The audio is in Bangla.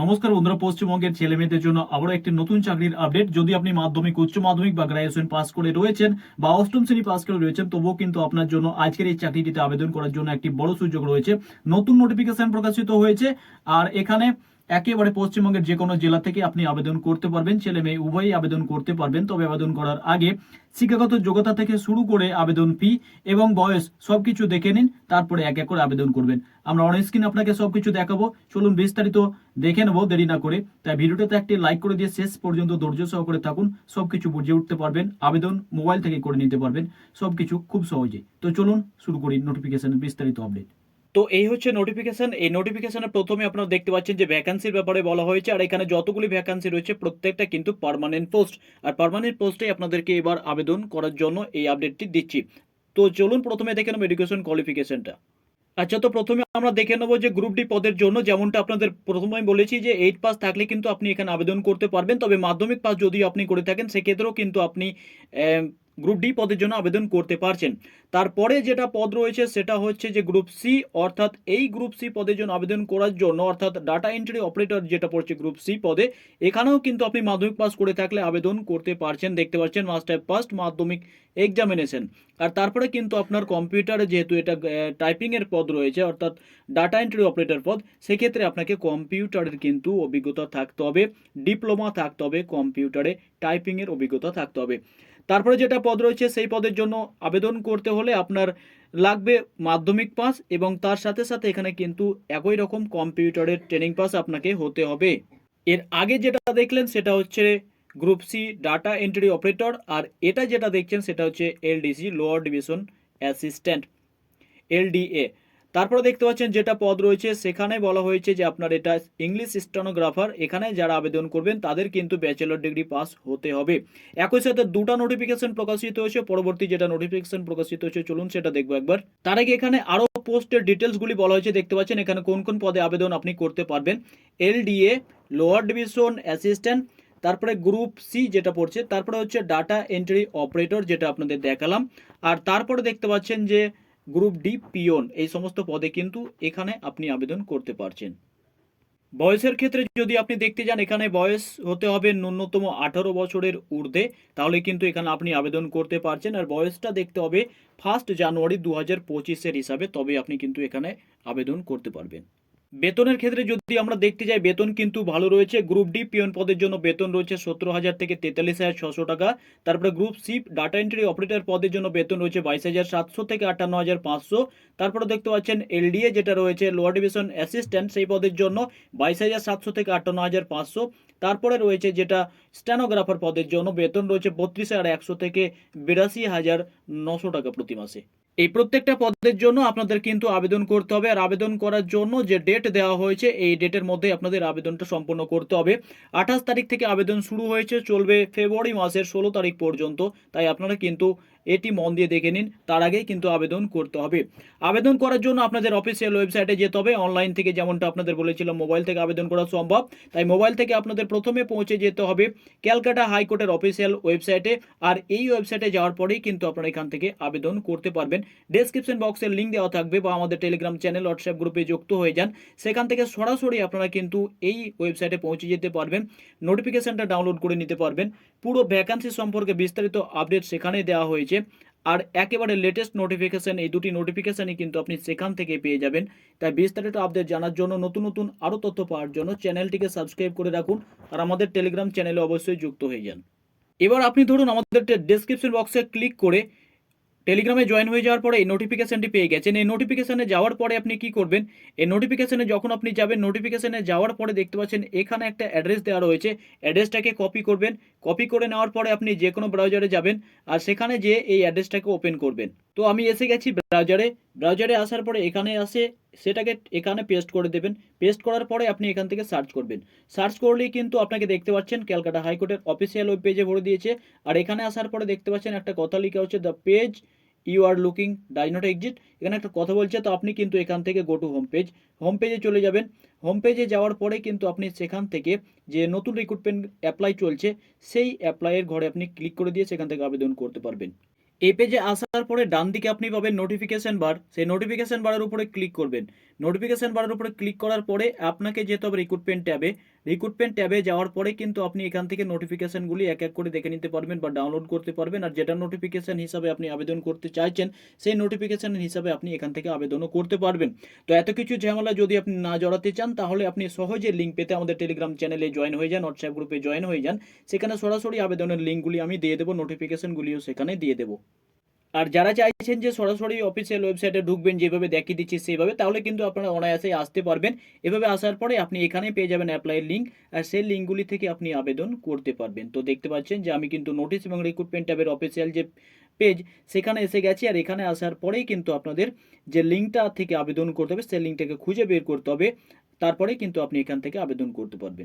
নমস্কার বন্ধুরা, পশ্চিমবঙ্গের ছেলে মেয়েদের জন্য আবারও একটি নতুন চাকরির আপডেট যদি আপনি মাধ্যমিক, উচ্চ মাধ্যমিক বা গ্রাজুয়েশন পাস করে রয়েছেন বা অষ্টম শ্রেণি পাস করে রয়েছেন, তবুও কিন্তু আপনার জন্য আজকের এই চাকরিটিতে আবেদন করার জন্য একটি বড় সুযোগ রয়েছে। নতুন নোটিফিকেশন প্রকাশিত হয়েছে, আর এখানে একেবারে পশ্চিমবঙ্গের যে কোনো জেলা থেকে আপনি আবেদন করতে পারবেন। ছেলে মেয়ে উভয়ই আবেদন করতে পারবেন। তবে আবেদন করার আগে শিক্ষাগত যোগ্যতা থেকে শুরু করে আবেদন ফি এবং বয়স সবকিছু দেখে নিন, তারপরে এক এক করে আবেদন করবেন। আমরা অন স্ক্রিন আপনাকে সবকিছু দেখাবো। চলুন বিস্তারিত দেখে নেব, দেরি না করে। তাই ভিডিওটাতে একটি লাইক করে দিয়ে শেষ পর্যন্ত ধৈর্য সহকারে থাকুন। সবকিছু বুঝে উঠতে পারবেন, আবেদন মোবাইল থেকে করে নিতে পারবেন। সবকিছু খুব সহজেই তো চলুন শুরু করি নোটিফিকেশনের বিস্তারিত আপডেট তো এই হচ্ছে নোটিফিকেশন এই নোটিফিকেশনের প্রথমে আপনারা দেখতে পাচ্ছেন যে ভ্যাকান্সির ব্যাপারে বলা হয়েছে, আর এখানে যতগুলি ভ্যাকান্সি রয়েছে প্রত্যেকটা কিন্তু পার্মানেন্ট পোস্ট আর পার্মানেন্ট পোস্টে আপনাদেরকে এবার আবেদন করার জন্য এই আপডেটটি দিচ্ছি। তো চলুন প্রথমে দেখে নেব এডুকেশন কোয়ালিফিকেশনটা আচ্ছা তো প্রথমে আমরা দেখে নেব যে গ্রুপ ডি পদের জন্য যেমনটা আপনাদের প্রথমে বলেছি যে এইট পাস থাকলে কিন্তু আপনি এখানে আবেদন করতে পারবেন। তবে মাধ্যমিক পাস যদি আপনি করে থাকেন, সেক্ষেত্রেও কিন্তু আপনি গ্রুপ ডি পদের জন্য আবেদন করতে পারছেন। তারপরে যেটা পদ রয়েছে সেটা হচ্ছে যে গ্রুপ সি অর্থাৎ এই গ্রুপ সি পদের জন্য আবেদন করার জন্য, অর্থাৎ ডাটা এন্ট্রি অপারেটর যেটা পড়ছে গ্রুপ সি পদে, এখানেও কিন্তু আপনি মাধ্যমিক পাস করে থাকলে আবেদন করতে পারছেন। দেখতে পাচ্ছেন মাস্ট হ্যাভ পাস্ট মাধ্যমিক এক্সামিনেশন আর তারপরে কিন্তু আপনার কম্পিউটারে যেহেতু এটা টাইপিংয়ের পদ রয়েছে, অর্থাৎ ডাটা এন্ট্রি অপারেটর পদ, সেক্ষেত্রে আপনাকে কম্পিউটারের কিন্তু অভিজ্ঞতা থাকতে হবে ডিপ্লোমা থাকতে হবে কম্পিউটারে টাইপিংয়ের অভিজ্ঞতা থাকতে হবে। তারপরে যেটা পদ রয়েছে, সেই পদের জন্য আবেদন করতে হলে আপনার লাগবে মাধ্যমিক পাস এবং তার সাথে সাথে এখানে কিন্তু একই রকম কম্পিউটারের ট্রেনিং পাস আপনাকে হতে হবে। এর আগে যেটা দেখলেন সেটা হচ্ছে group C data entry operator আর এটা যেটা দেখছেন সেটা হচ্ছে LDC, lower division assistant, LDA. তারপরে দেখতে পাচ্ছেন যেটা পদ রয়েছে, সেখানে বলা হয়েছে যে আপনার এটা ইংলিশ স্টেনোগ্রাফার এখানে যারা আবেদন করবেন, তাদের কিন্তু ব্যাচেলর ডিগ্রি পাস হতে হবে। একই সাথে দুটো নোটিফিকেশন প্রকাশিত হয়েছে, পরবর্তী যেটা নোটিফিকেশন প্রকাশিত হয়েছে, চলুন সেটা দেখব একবার। তার আগে এখানে আরও পোস্টের ডিটেলসগুলি বলা হয়েছে, দেখতে পাচ্ছেন এখানে কোন কোন পদে আবেদন আপনি করতে পারবেন। এলডিএ লোয়ার ডিভিশন অ্যাসিস্ট্যান্ট তারপরে গ্রুপ সি যেটা পড়ছে, তারপরে হচ্ছে ডাটা এন্ট্রি অপারেটর যেটা আপনাদের দেখালাম। আর তারপরে দেখতে পাচ্ছেন যে গ্রুপ ডি পিওন এই সমস্ত পদে কিন্তু এখানে আপনি আবেদন করতে পারছেন। বয়সের ক্ষেত্রে যদি আপনি দেখতে যান, এখানে বয়স হতে হবে ন্যূনতম আঠারো বছরের ঊর্ধ্বে, তাহলে কিন্তু এখানে আপনি আবেদন করতে পারছেন। আর বয়সটা দেখতে হবে ফার্স্ট জানুয়ারি দু হাজার পঁচিশের হিসাবে, তবে আপনি কিন্তু এখানে আবেদন করতে পারবেন। বেতনের ক্ষেত্রে যদি আমরা দেখতে যাই, বেতন কিন্তু ভালো রয়েছে। গ্রুপ ডি পিয়ন পদের জন্য বেতন রয়েছে সতেরো হাজার থেকে তেতাল্লিশ হাজার ছশো টাকা। তারপরে group C data entry operator পদের জন্য বেতন রয়েছে বাইশ হাজার সাতশো থেকে আটান্ন হাজার পাঁচশো। তারপরে দেখতে পাচ্ছেন এলডিএ যেটা রয়েছে লোয়ার ডিভিশন অ্যাসিস্ট্যান্ট সেই পদের জন্য বাইশ হাজার সাতশো থেকে আটান্ন হাজার পাঁচশো। তারপরে রয়েছে যেটা স্ট্যানোগ্রাফার পদের জন্য বেতন রয়েছে বত্রিশ হাজার একশো থেকে বিরাশি হাজার নশো টাকা প্রতি মাসে। এই প্রত্যেকটা পদের জন্য আপনাদের কিন্তু আবেদন করতে হবে। আর আবেদন করার জন্য যে ডেট দেওয়া হয়েছে, এই ডেটের মধ্যে আপনাদের আবেদনটা সম্পন্ন করতে হবে। আঠাশ তারিখ থেকে আবেদন শুরু হয়েছে, চলবে ফেব্রুয়ারি মাসের ষোলো তারিখ পর্যন্ত। তাই আপনারা কিন্তু এটি মন দিয়ে দেখে নিন, তার আগেই কিন্তু আবেদন করতে হবে। আবেদন করার জন্য আপনাদের অফিসিয়াল ওয়েবসাইটে যেতে হবে। অনলাইন থেকে যেমনটা আপনাদের বলেছিলাম মোবাইল থেকে আবেদন করা সম্ভব। তাই মোবাইল থেকে আপনাদের প্রথমে পৌঁছে যেতে হবে ক্যালকাটা হাইকোর্টের অফিসিয়াল ওয়েবসাইটে আর এই ওয়েবসাইটে যাওয়ার পরেই কিন্তু আপনারা এখান থেকে আবেদন করতে পারবেন। ডেসক্রিপশন বক্সের লিঙ্ক দেওয়া থাকবে বা আমাদের টেলিগ্রাম চ্যানেল হোয়াটসঅ্যাপ গ্রুপে যুক্ত হয়ে যান। সেখান থেকে সরাসরি আপনারা কিন্তু এই ওয়েবসাইটে পৌঁছে যেতে পারবেন। নোটিফিকেশনটা ডাউনলোড করে নিতে পারবেন। পুরো ভ্যাকান্সি সম্পর্কে বিস্তারিত আপডেট সেখানে দেওয়া হয়েছে। আর একেবারে লেটেস্ট নোটিফিকেশন এই দুটি নোটিফিকেশনই কিন্তু আপনি সেখান থেকে পেয়ে যাবেন। তাই বিস্তারিত আপডেট জানার জন্য নতুন নতুন আরও তথ্য পাওয়ার জন্য চ্যানেলটিকে সাবস্ক্রাইব করে রাখুন আর আমাদের টেলিগ্রাম চ্যানেলে অবশ্যই যুক্ত হয়ে যান। এবার আপনি ধরুন আমাদের ডেসক্রিপশন বক্সে ক্লিক করে টেলিগ্রামে জয়েন হয়ে যাওয়ার পরে এই নোটিফিকেশনটি পেয়ে গেছেন। এই নোটিফিকেশনে যাওয়ার পরে আপনি কি করবেন? এই নোটিফিকেশনে যখন আপনি যাবেন নোটিফিকেশনে যাওয়ার পরে দেখতে পাচ্ছেন এখানে একটা অ্যাড্রেস দেওয়া রয়েছে। অ্যাড্রেসটাকে কপি করবেন। কপি করে নেওয়ার পরে আপনি যে কোনো ব্রাউজারে যাবেন আর সেখানে যে এই অ্যাড্রেসটাকে ওপেন করবেন। তো আমি এসে গেছি ব্রাউজারে ব্রাউজারে আসার পরে এখানে আসে সেটাকে এখানে পেস্ট করে দেবেন। পেস্ট করার পরে আপনি এখান থেকে সার্চ করবেন। সার্চ করলেই কিন্তু আপনাকে দেখতে পাচ্ছেন ক্যালকাটা হাইকোর্টের অফিসিয়াল ওয়েব পেজে ভরে দিয়েছে। আর এখানে আসার পরে দেখতে পাচ্ছেন একটা কথা লেখা হচ্ছে the page you are looking die not exit এখানে একটা কথা বলছে, তো আপনি কিন্তু এখান থেকে go to home page home পেজে চলে যাবেন হোম পেজে যাওয়ার পরে কিন্তু আপনি সেখান থেকে যে নতুন রিক্রুটমেন্ট অ্যাপ্লাই চলছে, সেই অ্যাপ্লাইয়ের ঘরে আপনি ক্লিক করে দিয়ে সেখান থেকে আবেদন করতে পারবেন। এই পেজে আসার পরে ডান দিকে আপনি পাবেন নোটিফিকেশন বার সেই নোটিফিকেশন বারের উপরে ক্লিক করবেন। নোটিফিকেশন বারের উপরে ক্লিক করার পরে আপনাকে যেতে হবে রিক্রুটমেন্ট ট্যাবে রিক্রুটমেন্ট ট্যাবে যাওয়ার পরে কিন্তু আপনি এখান থেকে নোটিফিকেশনগুলি এক এক করে দেখে নিতে পারবেন বা ডাউনলোড করতে পারবেন। আর যেটা নোটিফিকেশন হিসাবে আপনি আবেদন করতে চাইছেন, সেই নোটিফিকেশান হিসাবে আপনি এখান থেকে আবেদনও করতে পারবেন। তো এত কিছু ঝামেলা যদি আপনি না জড়াতে চান, তাহলে আপনি সহজে লিঙ্ক পেতে আমাদের টেলিগ্রাম চ্যানেলে জয়েন হয়ে যান হোয়াটসঅ্যাপ গ্রুপে জয়েন হয়ে যান। সেখানে সরাসরি আবেদনের লিঙ্কগুলি আমি দিয়ে দেবো নোটিফিকেশানগুলিও সেখানে দিয়ে দেবো। আর যারা চাইছেন যে সরাসরি অফিসিয়াল ওয়েবসাইটে ঢুকবেন, যেভাবে দেখিয়ে দিচ্ছি সেইভাবে, তাহলে কিন্তু আপনারা অনায়াসে আসতে পারবেন। এভাবে আসার পরে আপনি এখানে পেয়ে যাবেন অ্যাপ্লাইয়ের লিঙ্ক আর সেই লিঙ্কগুলি থেকে আপনি আবেদন করতে পারবেন। তো দেখতে পাচ্ছেন যে আমি কিন্তু নোটিশ এবং রিক্রুটমেন্ট ট্যাবের অফিসিয়াল যে পেজ সেখানে এসে গেছি, আর এখানে আসার পরেই কিন্তু আপনাদের যে লিঙ্কটা থেকে আবেদন করতে হবে, সেই লিঙ্কটাকে খুঁজে বের করতে হবে। তারপরেই কিন্তু আপনি এখান থেকে আবেদন করতে পারবেন।